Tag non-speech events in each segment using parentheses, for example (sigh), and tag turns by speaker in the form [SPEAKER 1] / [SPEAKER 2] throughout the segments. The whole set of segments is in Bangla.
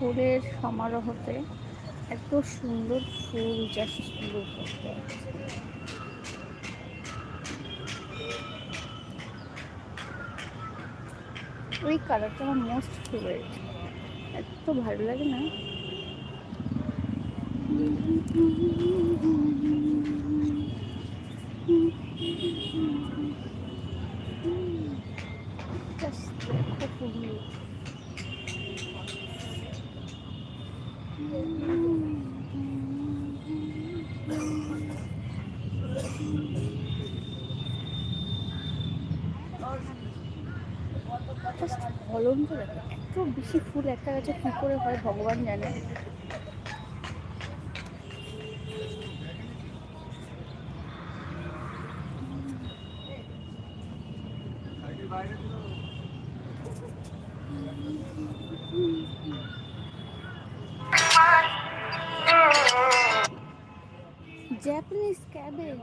[SPEAKER 1] ফুলের সমারোহতে এত সুন্দর ফুল জাস্ট করতে ওই কালারটা আমার মোস্ট ফেভারিট এত ভালো লাগে না? জাস্ট ফলনটা দেখো, এত বেশি ফুল একটা গাছে কী করে হয় ভগবান জানে Japanese cabbage.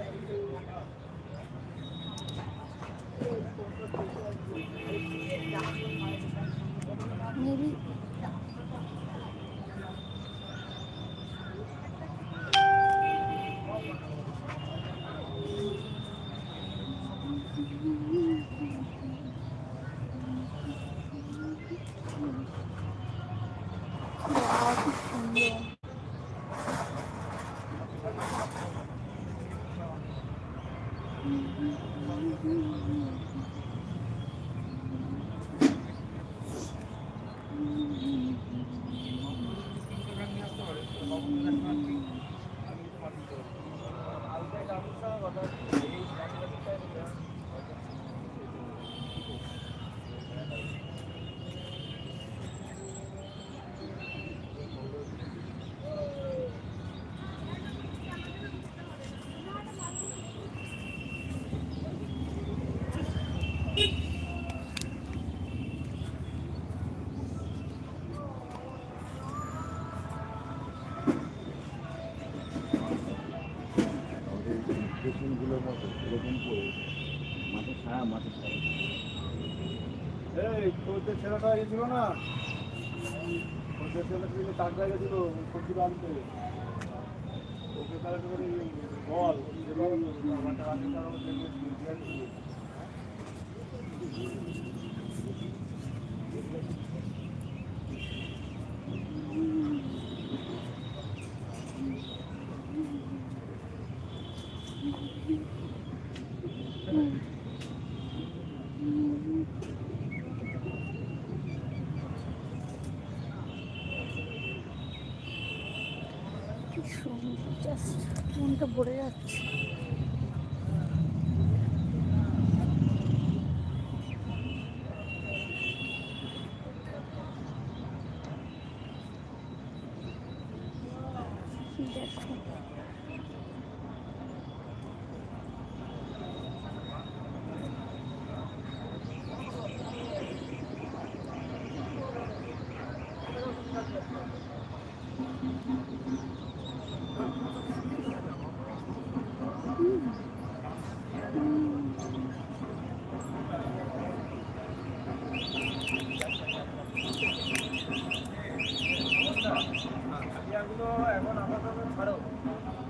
[SPEAKER 1] Maybe কি সুন্দর
[SPEAKER 2] মাঠে ছায়া এই তোদের ছেলেটা গেছিল না তোদের ছেলে ছিল টাকা গেছিল সবজি বাড়িতে ওকে তাহলে বল যেভাবে
[SPEAKER 1] কি সুন্দর জাস্ট মনটা ভরে যাচ্ছে দেখো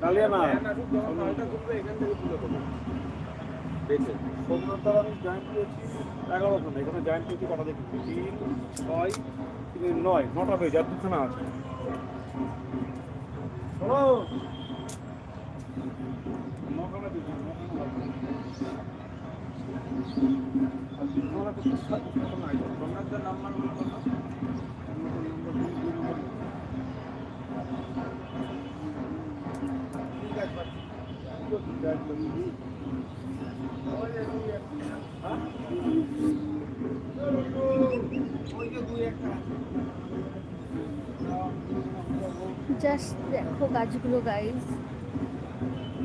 [SPEAKER 2] ডালিয়া না। সোমনাথ আমি জয়েন করেছি এগারো খানে এখানে জয়েন করেছি কটা তিন, ছয়, তিন, নয়, নটা পেয়েছি আর দুখানা আছে। শোনো। নখানা পেয়েছি পেয়েছি নাম্বার
[SPEAKER 1] জাস্ট দেখো গাছগুলো গাইজ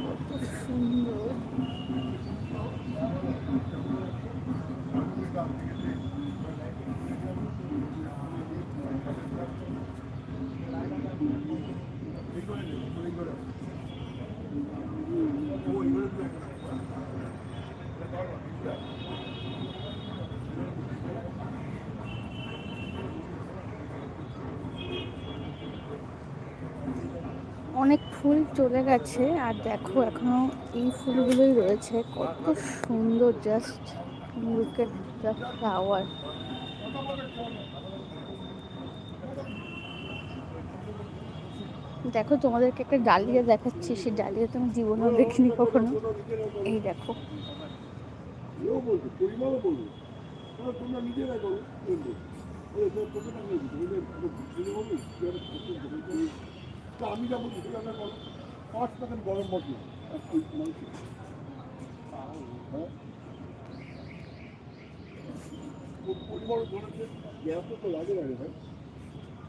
[SPEAKER 1] কত সুন্দর অনেক ফুল চলে গেছে আর দেখো এখনও এই ফুলগুলোই রয়েছে। কত সুন্দর just look at the flower দেখো তোমাদেরকে একটা ডালিয়া দেখাচ্ছি, সেই ডালিয়া তুমি জীবনেও দেখিনি কখনো। এই দেখো।
[SPEAKER 2] তা আমি করো পাঁচ গরম মশলা। আর ওই মাংস ও পরিমাণ ধরেছে গ্যাস তো লাগে না রে ভাই।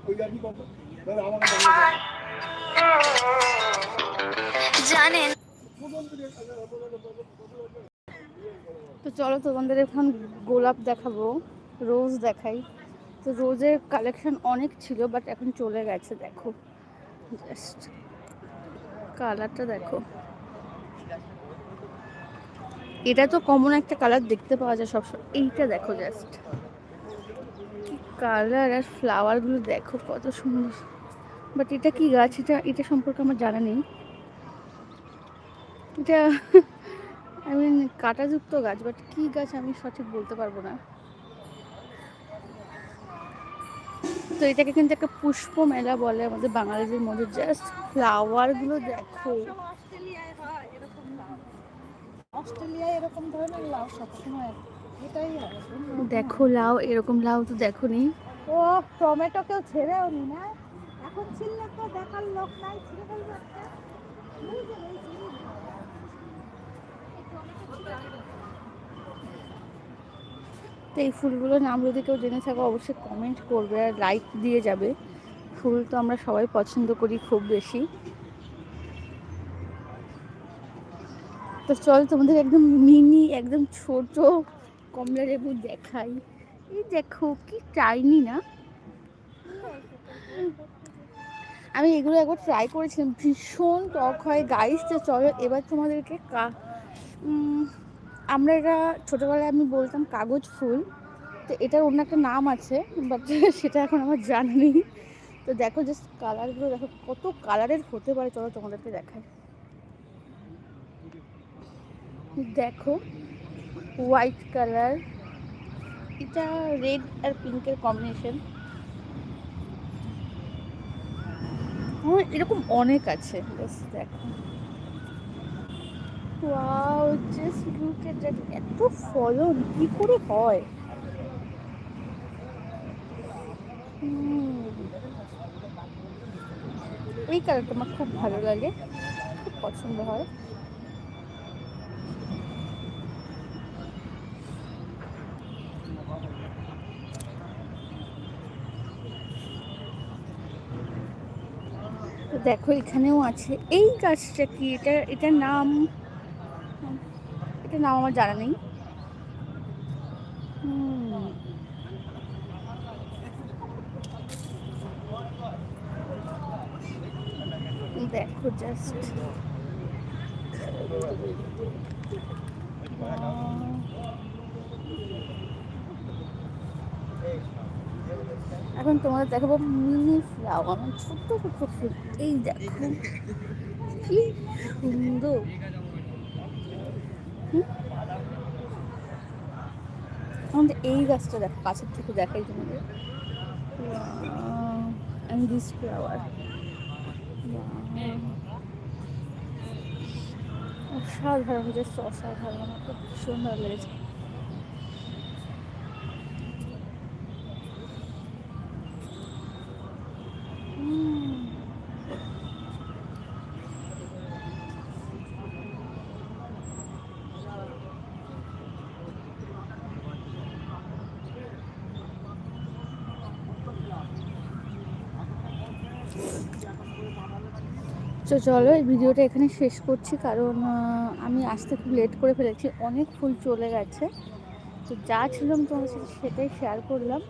[SPEAKER 2] ওই গাড়ি কত তাহলে আমাকে
[SPEAKER 3] জানেন।
[SPEAKER 1] তো চলো তোমাদের এখন গোলাপ দেখাবো রোজ দেখাই। তো রোজের কালেকশন অনেক ছিল বাট এখন চলে গেছে দেখো। জাস্ট কালারটা দেখো। এটা তো কমন একটা কালার দেখতে পাওয়া যায় সবসময় এইটা দেখো জাস্ট কালার আর ফ্লাওয়ারগুলো দেখো কত সুন্দর। বাট এটা কি গাছ? এটা এটা সম্পর্কে আমার জানা নেই। এটা (laughs) আই মিন কাঁটাযুক্ত গাছ বাট কি গাছ আমি সঠিক বলতে পারব না। তো এটাকে কিন্তু একটা পুষ্প মেলা বলে আমাদের বাঙালিদের মধ্যে। জাস্ট ফ্লাওয়ারগুলো দেখো। দেখো লাউ, এরকম লাউ তো দেখো নি
[SPEAKER 3] ও টমেটো কেউ ছেড়েও নি না? এখন ছিললে তো দেখার লোক নাই ফেলবে একটা এই যে, এই যে, এই যে।
[SPEAKER 1] তো এই ফুলগুলোর নাম যদি কেউ জেনে থাকো, অবশ্যই কমেন্ট করবে আর লাইক দিয়ে যাবে। ফুল তো আমরা সবাই পছন্দ করি খুব বেশি। তো চল তোমাদের একদম মিনি একদম ছোট কমলা লেবু দেখাই। এই দেখো, কি টাইনি না? আমি এগুলো একবার ট্রাই করেছিলাম, ভীষণ টক হয়। গাইস তো চলো এবার তোমাদেরকে কা আমরা এটা ছোটোবেলায় আমি বলতাম কাগজ ফুল, তো এটার অন্য একটা নাম আছে বাট (laughs) সেটা এখন আমার জানা নেই। তো দেখো জাস্ট কালারগুলো দেখো কত কালারের হতে পারে, চলো তোমাদেরকে দেখাই। দেখো হোয়াইট কালার এটা রেড আর পিঙ্কের কম্বিনেশন এরকম অনেক আছে দেখো। Wow just look at that এত ফলন, কি করে হয়? এই কালারটা আমার খুব ভালো লাগে, খুব পছন্দ হয়। দেখো এখানেও আছে, এই গাছটা কি? এটা, এটার নাম এটার নাম আমার জানা নেই। দেখো জাস্ট এখন তোমাদের দেখাবো মিনি ফ্লাওয়ার ছোট্ট ছোট্ট ফুল এই দেখো, কি সুন্দর? আমাদের এই গাছটা দেখো, কাছের থেকে দেখাই তোমাদের। অ্যান্ড ফ্লাওয়ার অসাধারণ জাস্ট অসাধারণ, আমার খুব সুন্দর লেগেছে। তো চলো এই ভিডিওটা এখানে শেষ করছি, কারণ আমি আসতে খুব লেট করে ফেলেছি, অনেক ফুল চলে গেছে। তো যা ছিলাম তোমার সাথে সেটাই শেয়ার করলাম।